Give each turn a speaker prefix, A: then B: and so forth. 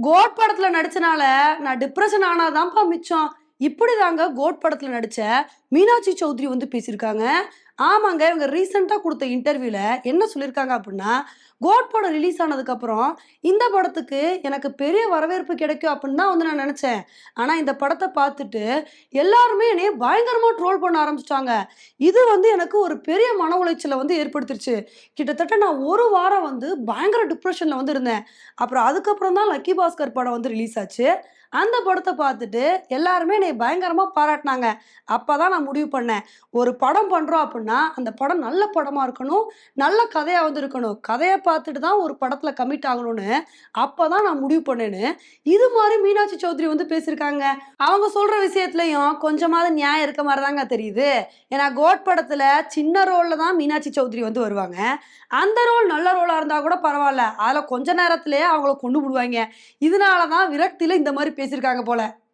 A: Code படத்துல நடிச்சனால நான் depression ஆனாதான்ப்பா மிச்சம். இப்படிதாங்க கோட் படத்தில் நடித்த மீனாட்சி சௌத்ரி வந்து பேசியிருக்காங்க. ஆமாங்க இவங்க ரீசெண்டாக கொடுத்த இன்டர்வியூவில் என்ன சொல்லியிருக்காங்க அப்படின்னா கோட் படம் ரிலீஸ் ஆனதுக்கப்புறம் இந்த படத்துக்கு எனக்கு பெரிய வரவேற்பு கிடைக்கும் அப்படின்னு தான் வந்து நான் நினச்சேன். ஆனால் இந்த படத்தை பார்த்துட்டு எல்லாருமே என்னைய பயங்கரமாக ட்ரோல் பண்ண ஆரம்பிச்சிட்டாங்க. இது வந்து எனக்கு ஒரு பெரிய மன உளைச்சலை வந்து ஏற்படுத்திருச்சு. கிட்டத்தட்ட நான் ஒரு வாரம் வந்து பயங்கர டிப்ரெஷனில் வந்து இருந்தேன். அப்புறம் அதுக்கப்புறம் தான் லக்கி பாஸ்கர் படம் வந்து ரிலீஸ் ஆச்சு. அந்த படத்தை பார்த்துட்டு எல்லாருமே என்னை பயங்கரமாக பாராட்டினாங்க. அப்போ தான் நான் முடிவு பண்ணேன். ஒரு படம் பண்ணுறோம் அப்படின்னா அந்த படம் நல்ல படமாக இருக்கணும் நல்ல கதையாக வந்து இருக்கணும் கதையை பார்த்துட்டு தான் ஒரு படத்தில் கமிட் ஆகணும்னு அப்போ தான் நான் முடிவு பண்ணேன்னு. இது மாதிரி மீனாட்சி சௌத்ரி வந்து பேசியிருக்காங்க அவங்க சொல்கிற விஷயத்துலையும் கொஞ்சமாவது நியாயம் இருக்க மாதிரி தாங்க தெரியுது. ஏன்னா கோட் படத்தில் சின்ன ரோலில் தான் மீனாட்சி சௌத்ரி வந்து வருவாங்க. அந்த ரோல் நல்ல ரோலாக இருந்தால் கூட பரவாயில்ல. அதில் கொஞ்ச நேரத்துலேயே அவங்கள கொண்டு விடுவாங்க இதனால தான் விரக்தியில் இந்த மாதிரி பேசியிருக்காங்க போல.